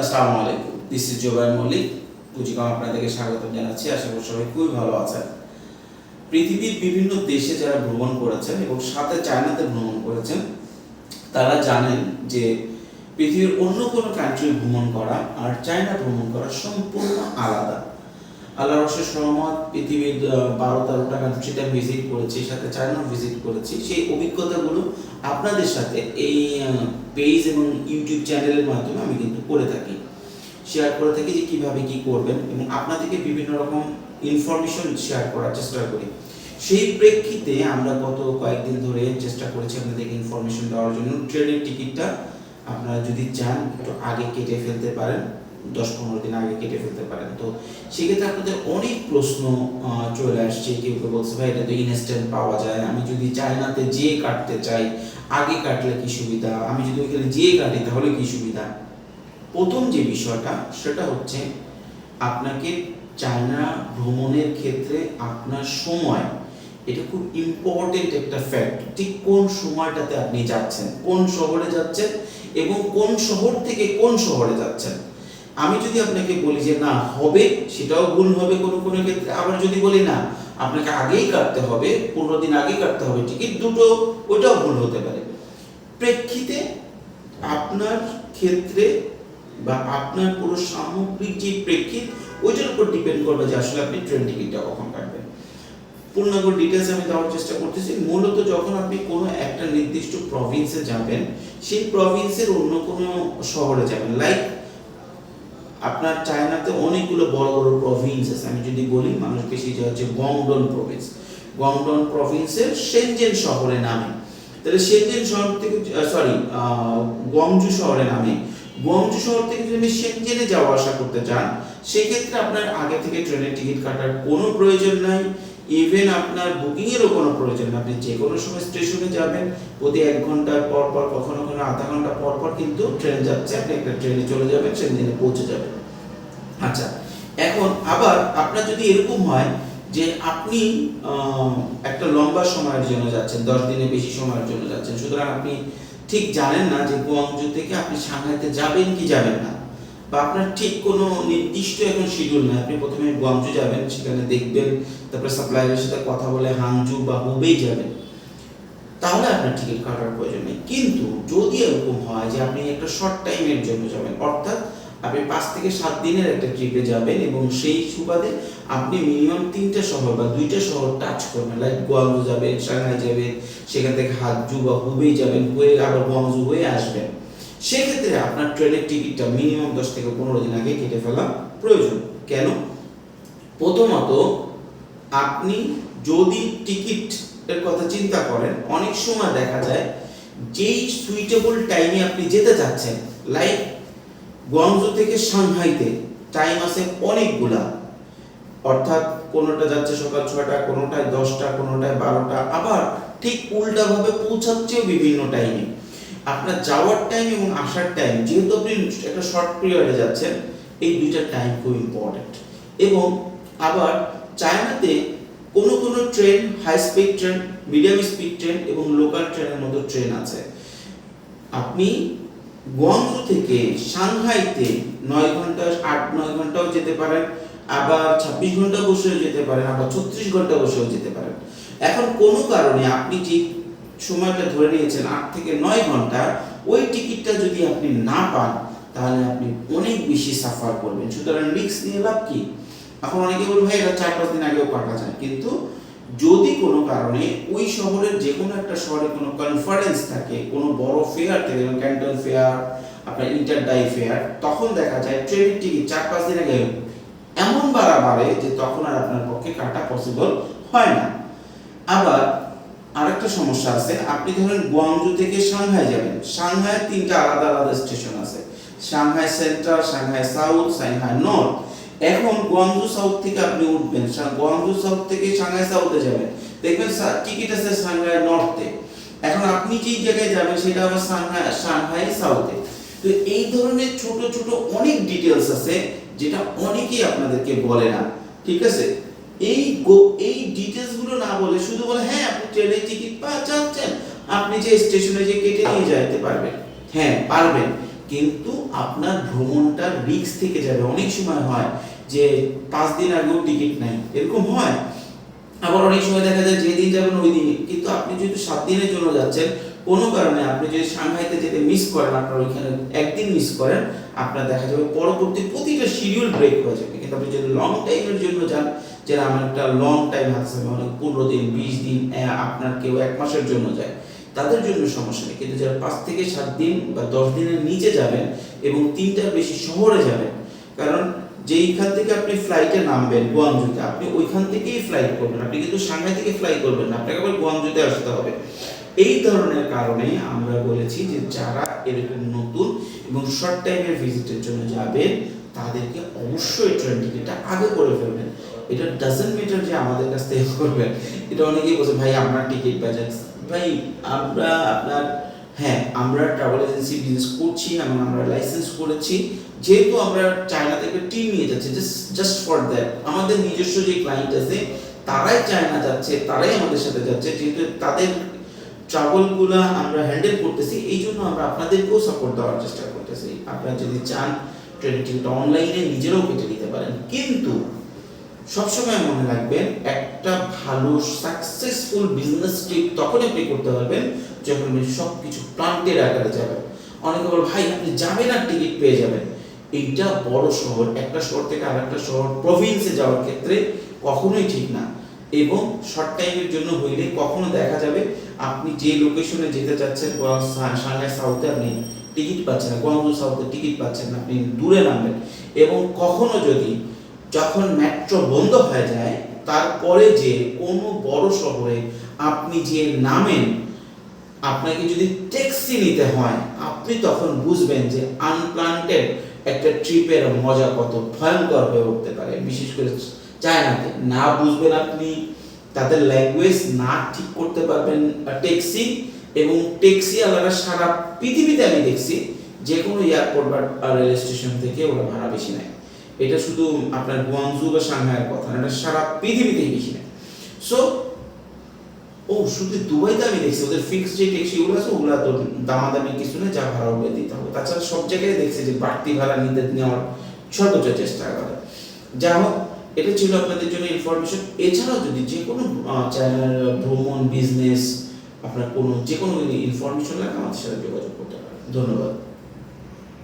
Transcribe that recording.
আসসালামু আলাইকুম। This is Jobai Mallick পুঁজিকম আপনাদেরকে স্বাগত জানাচ্ছি। আশা করি সবাই খুবই ভালো আছেন। পৃথিবীর বিভিন্ন দেশে যারা ভ্রমণ করেছেন এবং সাথে চায়নাতে ভ্রমণ করেছেন, তারা জানেন যে পৃথিবীর অন্য কোনো কান্ট্রি ভ্রমণ করা আর চায়না ভ্রমণ করা সম্পূর্ণ আলাদা। আল্লাহ রসের সহমত পৃথিবীর বারো তেরোটা কান্ট্রিতে ভিজিট করেছি, সাথে চায়না ভিজিট করেছি। সেই অভিজ্ঞতাগুলো আপনাদের সাথে এই পেজ এবং ইউটিউব চ্যানেলের মাধ্যমে আমি কিন্তু করে থাকি। শেয়ার করে থাকি যে কীভাবে কী করবেন এবং আপনাদেরকে বিভিন্ন রকম ইনফরমেশন শেয়ার করার চেষ্টা করি। সেই প্রেক্ষিতে আমরা গত কয়েকদিন ধরে চেষ্টা করেছি আপনাদেরকে ইনফরমেশন দেওয়ার জন্য। ট্রেনের টিকিটটা আপনারা যদি চান, একটু আগে কেটে ফেলতে পারেন। দশ পনেরো দিন আগে কেটে ফেলতে পারেন। তো সেক্ষেত্রে আপনাদের অনেক প্রশ্ন চলে আসছে, কেউ কেউ বলছে, ভাই, এটা তো ইনস্ট্যান্ট পাওয়া যায়। আমি যদি চায়নাতে যেয়ে কাটতে চাই, আগে কাটলে কি সুবিধা? আমি যদি ওইখানে যেয়ে কাটি, তাহলে কি সুবিধা? প্রথম যে বিষয়টা, সেটা হচ্ছে আপনাকে চায়না ভ্রমণের ক্ষেত্রে আপনার সময়, এটা খুব ইম্পর্টেন্ট একটা ফ্যাক্ট ঠিক কোন সময়টাতে আপনি যাচ্ছেন? কোন শহরে যাচ্ছেন? এবং কোন শহর থেকে কোন শহরে যাচ্ছেন? আমি যদি আপনাকে বলি যে না, হবে, সেটাও ভুল হবে কোনো কোনো ক্ষেত্রে। আবার যদি বলি না, আপনাকে আগেই কাটতে হবে, পনেরো দিন আগেই কাটতে হবে, টিকিট দুটো, ওইটাও ভুল হতে পারে। প্রেক্ষিতে আপনার ক্ষেত্রে বা আপনার পুরো সামগ্রিক যে প্রেক্ষিত, ওইটার উপর ডিপেন্ড করবে যে আসলে আপনি ট্রেন টিকিটটা কখন কাটবেন। পূর্ণাঙ্গ ডিটেলস আমি দেওয়ার চেষ্টা করতেছি। মূলত যখন আপনি কোনো একটা নির্দিষ্ট প্রভিন্সে যাবেন, সেই প্রভিন্সের অন্য কোনো শহরে যাবেন লাইক আপনার চায়নাতে অনেকগুলো বড় বড় প্রভিন্স আছে। আমি যদি বলি, মানুষ বেশি যে হচ্ছে গংডন প্রভিন্স গংডন প্রভিন্সের সেনজেন শহরে নামে। তাহলে সেনজেন শহর থেকে সরি গংজু শহরে নামে। গংজু শহর থেকে যদি সেনজেনে যাওয়া আসা করতে চান, সেক্ষেত্রে আপনার আগে থেকে ট্রেনের টিকিট কাটার কোনো প্রয়োজন নাই। ইভেন আপনার বুকিংয়েরও কোনো প্রয়োজন আপনি যে কোনো সময় স্টেশনে যাবেন, প্রতি এক ঘণ্টা পর পর, কখনো কখনো আধা ঘণ্টা পর পর কিন্তু ট্রেন যাচ্ছে। আপনি একটা ট্রেনে চলে যাবেন সেদিনে পৌঁছে যাবেন। আচ্ছা এখন আবার আপনার যদি এরকম হয় যে আপনি একটা লম্বা সময়ের জন্য যাচ্ছেন, দশ দিনে বেশি সময়ের জন্য যাচ্ছেন, সুতরাং আপনি ঠিক জানেন না যে গুয়াংজু থেকে আপনি সাংহাইতে যাবেন কি যাবেন না। বা আপনার ঠিক কোনো নির্দিষ্ট এখন শিডিউল নেই। আপনি প্রথমে গুয়াংজু যাবেন, সেখানে দেখবেন, তারপরে সাপ্লায়ারের সাথে কথা বলে হাংজু বা হুবেই যাবেন। তাহলে আপনার টিকিট কাটার প্রয়োজন নেই। কিন্তু যদি এরকম হয় যে আপনি একটা শর্ট টাইমের জন্য যাবেন, অর্থাৎ আপনি পাঁচ থেকে সাত দিনের একটা ট্রিপে যাবেন এবং সেই সুবাদে আপনি মিনিমাম তিনটা শহর বা দুইটা শহর টাচ করবেন লাইক গোয়াংজু যাবেন, সাংহাই যাবেন, সেখান থেকে হাজু বা হুবেই যাবেন, হয়ে আবার গোয়াংজু হয়ে আসবেন। সেক্ষেত্রে আপনার ট্রেনের টিকিটটা মিনিমাম দশ থেকে পনেরো দিন আগে কেটে ফেলা প্রয়োজন। কেন? প্রথমত, আপনি যদি টিকিট এর কথা চিন্তা করেন, অনেক সময় দেখা যায় যেই সুইটেবল টাইমে আপনি যেতে চাচ্ছেন লাইক গুয়াংজু থেকে সাংহাইতে টাইম আছে অনেকগুলা। অর্থাৎ কোনোটা যাচ্ছে সকাল ছয়টা, কোনোটায় দশটা, কোনোটায় বারোটা, আবার ঠিক উল্টাভাবে পৌঁছাচ্ছেও বিভিন্ন টাইমে আপনার যাওয়ার টাইম এবং আসার টাইম যেহেতু আপনি একটা শর্ট পিরিয়ডে যাচ্ছেন, এই দুইটা টাইম খুব ইম্পর্টেন্ট এবং আবার চায়নাতে কোনো কোনো train high speed train medium speed train এবং লোকাল ট্রেনের মতো ট্রেন আছে। আপনি গুয়াংজু থেকে সাংহাইতে নয় ঘণ্টা, আট, নয় ঘন্টাও যেতে পারেন, আবার ছাব্বিশ ঘণ্টা বসেও যেতে পারেন, আবার ছত্রিশ ঘণ্টা বসেও যেতে পারেন। এখন কোনো কারণে আপনি যে সময়টা ধরে নিয়েছেন আট থেকে নয় ঘণ্টা, ওই টিকিটটা যদি আপনি না পান, তাহলে আপনি অনেক বেশি সাফার করবেন। সুতরাং রিস্ক নিয়ে লাভ কি? এখন অনেকে বলবে, ভাই, এটা চার, পাঁচ দিন আগেও কাটা যায়। কিন্তু যদি কোনো কারণে ওই শহরের যে কোনো একটা শহরে কোনো কনফারেন্স থাকে, কোনো বড় ফেয়ার থাকে, যেমন ক্যান্টন ফেয়ার আপনার ইন্টার ডাই ফেয়ার তখন দেখা যায় ট্রেনের টিকিট চার, পাঁচ দিন আগে এমন বাড়া বাড়ে যে তখন আর আপনার পক্ষে কাটা পসিবল হয় না। আবার আরেকটা সমস্যা আছে। আপনি ধরেন গুয়াংজু থেকে সাংহাই যাবেন। সাংহাই তিনটা আলাদা আলাদা স্টেশন আছে। Shanghai Central, Shanghai South, Shanghai North. এখন গুয়াংজু সাউথ থেকে আপনি উঠবেন। গুয়াংজু সাউথ থেকে সাংহাই সাউথে যাবেন। দেখবেন টিকিট আছে সাংহাই নর্থে। এখন আপনি যেই জায়গায় যাবেন, সেটা আবার সাংহাই সাংহাই সাউথে। তো এই ধরনের ছোট ছোট অনেক ডিটেলস আছে, যেটা অনেকেই আপনাদেরকে বলে না। ঠিক আছে? এই এই ডিটেলসগুলো না বলে শুধু বলে হ্যাঁ আপনি ট্রেনের টিকিট পা চাচ্ছেন। আপনি যে স্টেশনে যে কেটে নিয়ে যেতে পারবেন। হ্যাঁ পারবেন। কিন্তু আপনার ভ্রমণটা রিস্ক থেকে যাবে। অনেক সময় হয় যে পাঁচ দিন আগেও টিকিট নাই। এরকম হয়। আবার অনেক সময় দেখা যায়, যেদিন যাবেন ওই দিনই। কিন্তু আপনি যেহেতু সাত দিনের জন্য যাচ্ছেন কোনো কারণে আপনি যদি সাংহাইতে যেতে মিস করেন আপনার ওইখানে একদিন মিস করেন আপনার দেখা যাবে পরবর্তী প্রতিটা শিডিউল ব্রেক হয়ে যাবে। কিন্তু আপনি যদি লং টাইমের জন্য যান যে না, আমার একটা লং টাইম হাতে মানে পনেরো দিন বিশ দিন আপনার কেউ এক মাসের জন্য যায় তাদের জন্য সমস্যা নেই। কিন্তু যারা পাঁচ থেকে সাত দিন বা দশ দিনের নিচে যাবেন এবং তিনটার বেশি শহরে যাবেন কারণ যেইখান থেকে আপনি ফ্লাইটে নামবেন গুয়াংজুতে আপনি ওইখান থেকেই ফ্লাইট করবেন। আপনি কিন্তু সাংহাই থেকে ফ্লাই করবেন না আপনাকে আবার গুয়াংজুতে আসতে হবে। এই ধরনের কারণে আমরা বলেছি যে যারা এরকম নতুন এবং শর্ট টাইমের ভিজিটের জন্য যাবে, তাদেরকে অবশ্যই ট্রেন টিকিটটা আগে করে ফেলবেন। এটা ডাজেন্ট মিটার যে আমাদের কাছ থেকে করবেন। এটা অনেকেই বলছে, ভাই আপনার টিকিট বাজেট ভাই, আমরা আপনার হ্যাঁ আমরা ট্রাভেল এজেন্সি বিজনেস করছি এবং আমরা লাইসেন্স করেছি। যেহেতু আমরা চায়না থেকে টিম নিয়ে যাচ্ছি জাস্ট জাস্ট ফর দ্যাট আমাদের নিজস্ব যে ক্লায়েন্ট আছে, তারাই চায়না যাচ্ছে, তারাই আমাদের সাথে যাচ্ছে। যেহেতু তাদের ট্রাভেলগুলো আমরা হ্যান্ডেল করতেছি, এই জন্য আমরা আপনাদেরকেও সাপোর্ট দেওয়ার চেষ্টা করতেছি। আপনারা যদি চান ট্রেন অনলাইনে নিজেরাও কেটে নিতে পারেন। কিন্তু সবসময় মনে রাখবেন, একটা ভালো সাকসেসফুল বিজনেস ট্রিপ তখন আপনি করতে পারবেন যখন আপনি সব কিছু প্লান্টের আকারে যাবেন। অনেকে বলে, ভাই, আপনি যাবেন আর টিকিট পেয়ে যাবেন। এইটা বড় শহর, একটা শহর থেকে আরেকটা শহর প্রভিন্সে যাওয়ার ক্ষেত্রে কখনোই ঠিক না। এবং শর্ট টাইমের জন্য হইলে কখনো দেখা যাবে আপনি যে লোকেশনে যেতে চাচ্ছেন সাংহাই সাউথে আপনি টিকিট পাচ্ছেন না গুয়াংজু সাউথে টিকিট পাচ্ছেন না, আপনি দূরে নামবেন। এবং কখনো যদি যখন মেট্রো বন্ধ হয়ে যায়, তারপরে যে কোনো বড় শহরে আপনি যে নামেন, আপনাকে যদি ট্যাক্সি নিতে হয়, আপনি তখন বুঝবেন যে আনপ্লান্টেড একটা ট্রিপের মজা কত ভয়ঙ্কর হয়ে উঠতে পারে। বিশেষ করে চায়নাতে না। বুঝবেন আপনি, তাদের ল্যাঙ্গুয়েজ না ঠিক করতে পারবেন ট্যাক্সি এবং ট্যাক্সি আলাদা সারা পৃথিবীতে আমি দেখছি যে কোনো এয়ারপোর্ট বা রেল স্টেশন থেকে ওরা ভাড়া বেশি নেয়। এটা শুধু আপনার গুয়াংজু বা সাংহাইয়ের কথা না, এটা সারা পৃথিবীতেই বেশি নেয়। সো ও, শুধু দুবাইতে আমি দেখছি, ওদের ফিক্সড যে ট্যাক্সিগুলো আছে, ওগুলো তো দামাদামি কিছু না যা ভাড়া ওগুলো দিতে হবে। তাছাড়া সব জায়গায় দেখছি যে বাড়তি ভাড়া নিতে নেওয়ার সর্বোচ্চ চেষ্টা করে। যা হোক এটা ছিল আপনাদের জন্য ইনফরমেশন এছাড়াও যদি যে কোনো চ্যানেল ভ্রমণ বিজনেস আপনার কোনো, যে কোনো ইনফরমেশন লাগে আমাদের সাথে যোগাযোগ করতে পারেন। ধন্যবাদ।